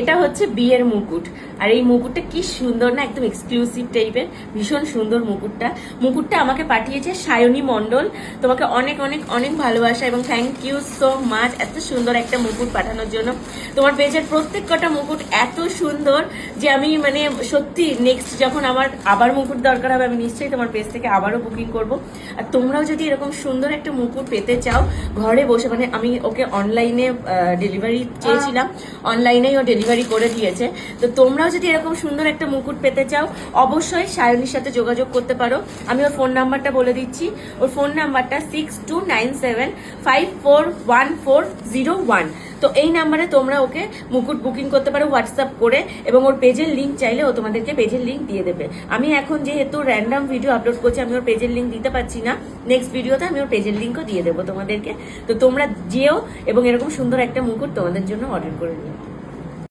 এটা হচ্ছে বিয়ের মুকুট। আর এই মুকুটটা কি সুন্দর না একদম এক্সক্লুসিভ টাইপের ভীষণ সুন্দর মুকুটটা। মুকুটটা আমাকে পাঠিয়েছে সায়নী মণ্ডল। তোমাকে অনেক অনেক অনেক ভালোবাসা এবং থ্যাংক ইউ সো মাচ এত সুন্দর একটা মুকুট পাঠানোর জন্য। তোমার পেজের প্রত্যেক কটা মুকুট এত সুন্দর যে আমি মানে সত্যি নেক্সট যখন আমার আবার মুকুট দরকার হবে আমি নিশ্চয়ই তোমার পেজ থেকে আবারও বুকিং করব। আর তোমরাও যদি এরকম সুন্দর একটা মুকুট পেতে চাও ঘরে বসে মানে আমি ওকে অনলাইনে ডেলিভারি চেয়েছিলাম। অনলাইনেই ও ডেলিভারি করে দিয়েছে। তো তোমরাও যদি এরকম সুন্দর একটা মুকুট পেতে চাও, অবশ্যই সায়নীর সাথে যোগাযোগ করতে পারো। আমি ওর ফোন নাম্বারটা বলে দিচ্ছি। ওর ফোন নাম্বারটা six two nine seven five four one four zero one তো এই নাম্বারে তোমরা ওকে মুকুট বুকিং করতে পারো হোয়াটসঅ্যাপ করে এবং ওর পেজের লিঙ্ক চাইলে ও তোমাদেরকে পেজের লিঙ্ক দিয়ে দেবে। আমি এখন যেহেতু র্যান্ডাম ভিডিও আপলোড করছি, আমি ওর পেজের লিঙ্ক দিতে পারছি না। নেক্সট ভিডিওতে আমি ওর পেজের লিঙ্কও দিয়ে দেবো তোমাদেরকে। তো তোমরা যেও এবং এরকম সুন্দর একটা মুকুট তোমাদের জন্য অর্ডার করে নিও।